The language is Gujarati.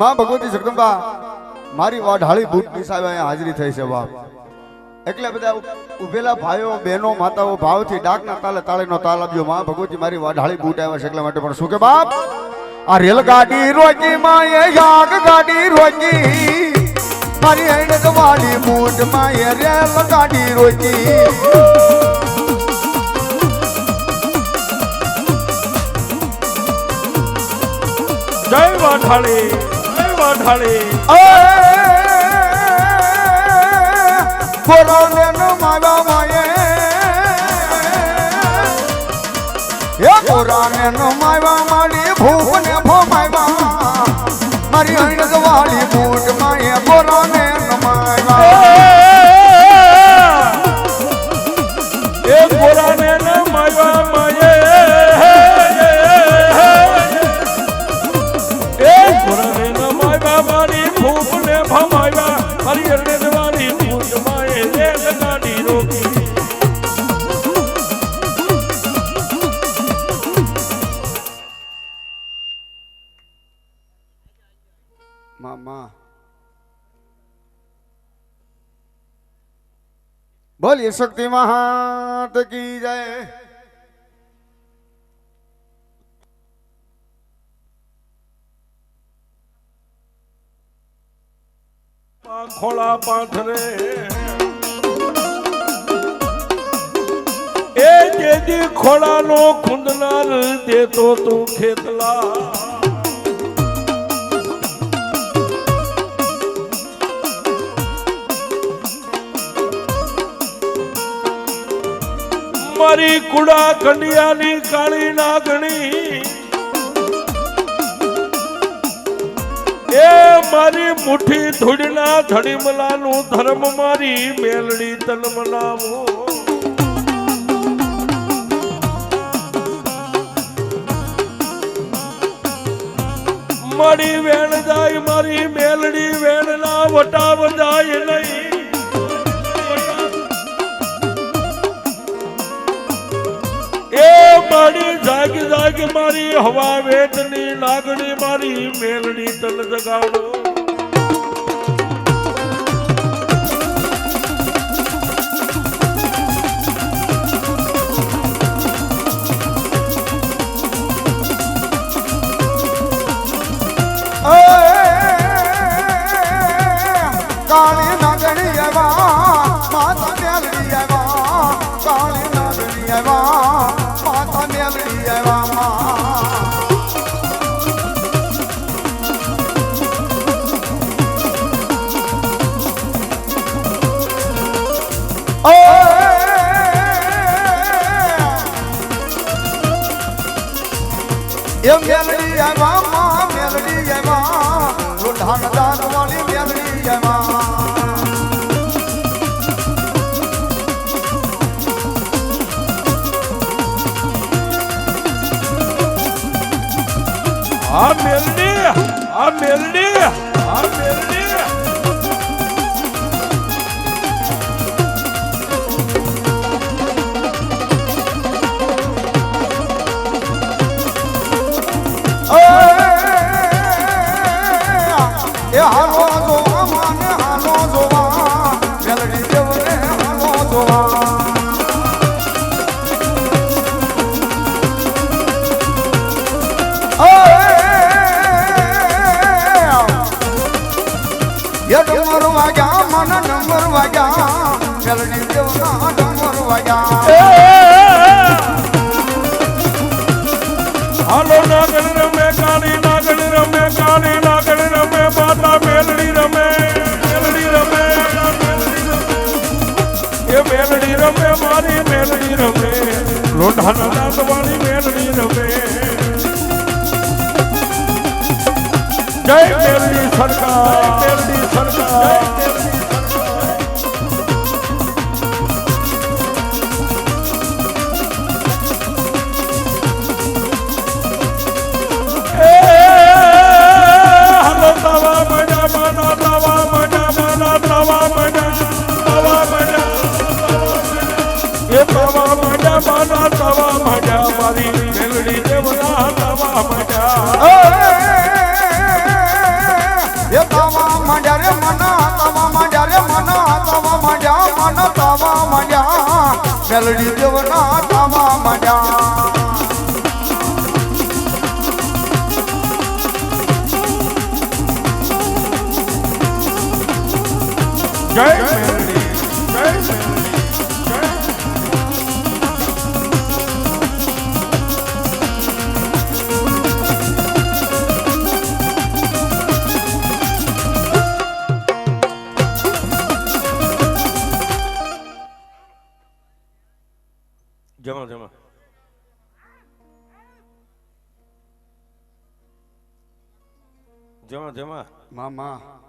માં ભગવતી જગદંબા, મારી વાઢાળી ભૂત અહીંયા હાજરી થઈ છે, બાપ. એટલે બધા ઉભેલા ભાઈઓ, બહેનો, માતાઓ ભાવથી ડાકના તાલે તાળીનો તાલ આપ્યો. માં ભગવતી, મારી વાઢાળી બૂટ આવ્યા છે એટલા માટે પણ શું કે, બાપ? આ રેલગાડી રોકી માં એ યાગ ગાડી રોકી. મારી હેડ વાળી બૂટ માયે એ રેલગાડી રોકી. જય વાઠાળી વાઠાળી બોલાવે નો માવા માયે હે કોરાને નો માવા માડી ભૂપ ને ભમાવા મારી હણ વાળી બૂટ મામા બોલીએ શક્તિ મહાત કી જય. ખોળા પાથરે એ જેજી ખોળાનો ખુંદનાર દેતો તું ખેતલા. મારી કુડા કંડિયાની કાળી નાગણી. એ મારી મુઠ્ઠી ધૂળના ધડીમલાનું ધર્મ મારી મેલડી તન મનાવો. મારી વેણ જાય, મારી મેલડી વેણના વટાવ જાય નહીં. જાગ મારી હવા વેદની લાગણી મારી મેલડી તલ જગાડો. એ મેલડી એવા માં મેલડી એવા લોઢાન દાન વાળી મેલડી એવા આ મેલડી આ મેલડી આ મેલડી. વાગ્યા મેલડી દેવના ડમર હાલો, નાગણ રમે, કાળી નાગણ રમે, કાળી નાગણ રમે, માતા મેલડી રમે મેલડી રમે એ મેલડી રમે, મારી મેલડી રમે, લોઢાના દાંત મેલડી રમે. જય મેલડી સરકાર. મેલડી દેવડા તવા માંડ્યા મારી મેલડી દેવડા તવા માંડ્યા એ તવા માંડ્યા રે મના તવા માંડ્યા રે મના તવા માંડ્યા મન તવા માંડ્યા. મેલડી દેવડા તવા માંડ્યા. જય મેલડી જય મેલડી. 这么这么这么妈妈。